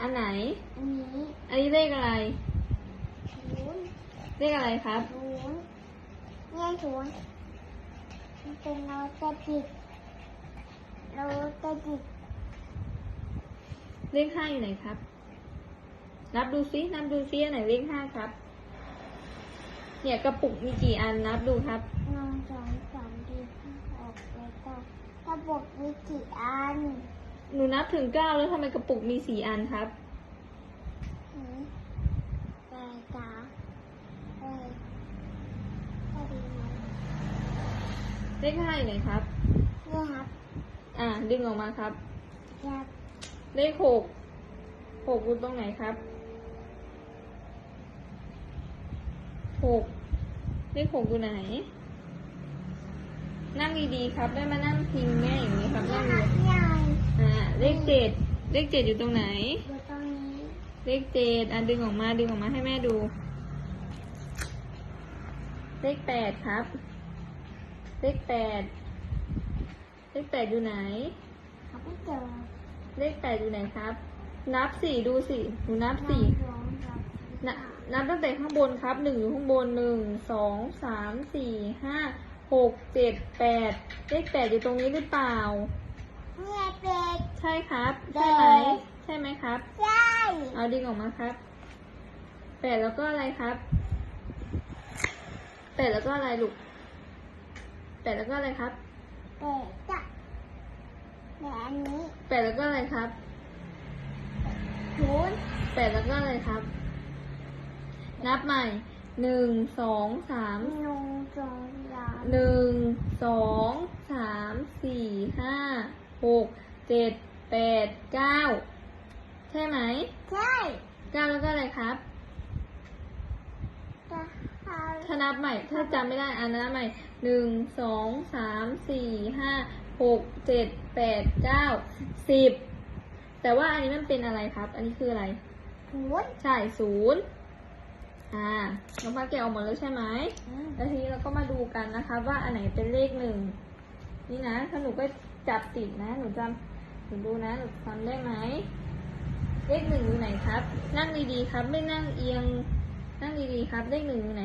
อันไหน อันนี้อันนี้เลขอะไร ศูนย์เลขอะไรครับ ศูนย์เนี่ยศูนย์มันเป็นโรตติดโรตติดเลขห้าอยู่ไหนครับ นับดูซิ นับดูซิอันไหนเลขห้าครับ เนี่ยกระปุกมีกี่อันนับดูครับ หนึ่งสองสามสี่ห้าหกเจ็ดแปดถ้าบวกมีกี่อันห นับถึงเก้าแล้วทำไมกระปุกมีสี่อันครับ เลขห้าอยู่ไหนครับเนี่ยครับอ่า ดึงออกมาครับเลขหกหกอยู่ตรงไหนครับหกเลขหกอยู่ไหน นั่งดีๆครับ ได้มานั่งพิงแม่อย่างนี้ครับนั่งคดีรับยายอ่า เลขเจ็ดเลขเจ็ดอยู่ตรงไหน อยู่ตรงนี้ เลขเจ็ดอะดึงออกมาดึงออกมาให้แม่ดู เลขแปดครับ เลขแปดเลขแปดอยู่ไหนเขาไม่เจอเลขแปดอยู่ไหนครับ นับสี่ดูสิหนูนับสี่สองสามนะนับตั้งแต่ข้างบนครับหนึ่งอยู่ข้างบนหนึ่งสองสามสี่ห้าหกเจ็ดแปดเลขแปดอยู่ตรงนี้หรือเปล่า เนี่ยเป็ด ใช่ครับ ใช่ไหมแปดใช่ไหมครับ ใช่ เอาดึงออกมาครับ แปดแล้วก็อะไรครับ แปดแล้วก็อะไรลูก แปดแล้วก็อะไรครับเป็ดจ้ะแต่อันนี้ แปดแล้วก็อะไรครับศูนย์แปดแล้วก็อะไรครับ นับใหม่ หนึ่ง สอง สาม หนึ่งสองสามหนึ่ง สอง สาม สี่ ห้า หก เจ็ด แปดเก้าใช่ไหมใช่เก้าแล้วก็อะไรครับจะเอาถ้านับใหม่ ถ้าจำไม่ได้อันนับใหม่หนึ่งสองสามสี่ห้าหกเจ็ดแปดเก้าสิบแต่ว่าอันนี้มันเป็นอะไรครับ อันนี้คืออะไรศูนย์ใช่ศูนย์อ่าน้องพักแกะออกหมดแล้วใช่ไหมอืมแล้วทีนี้เราก็มาดูกันนะคะ ว่าอันไหนเป็นเลขหนึ่งนี่นะถ้าหนูก็จับติดนะ หนูจำ หนูดูนะหนูทำได้ไหมเลขหนึ่งอยู่ไหนครับ นั่งดีๆครับ ไม่นั่งเอียง นั่งดีๆครับ เลขหนึ่งอยู่ไหน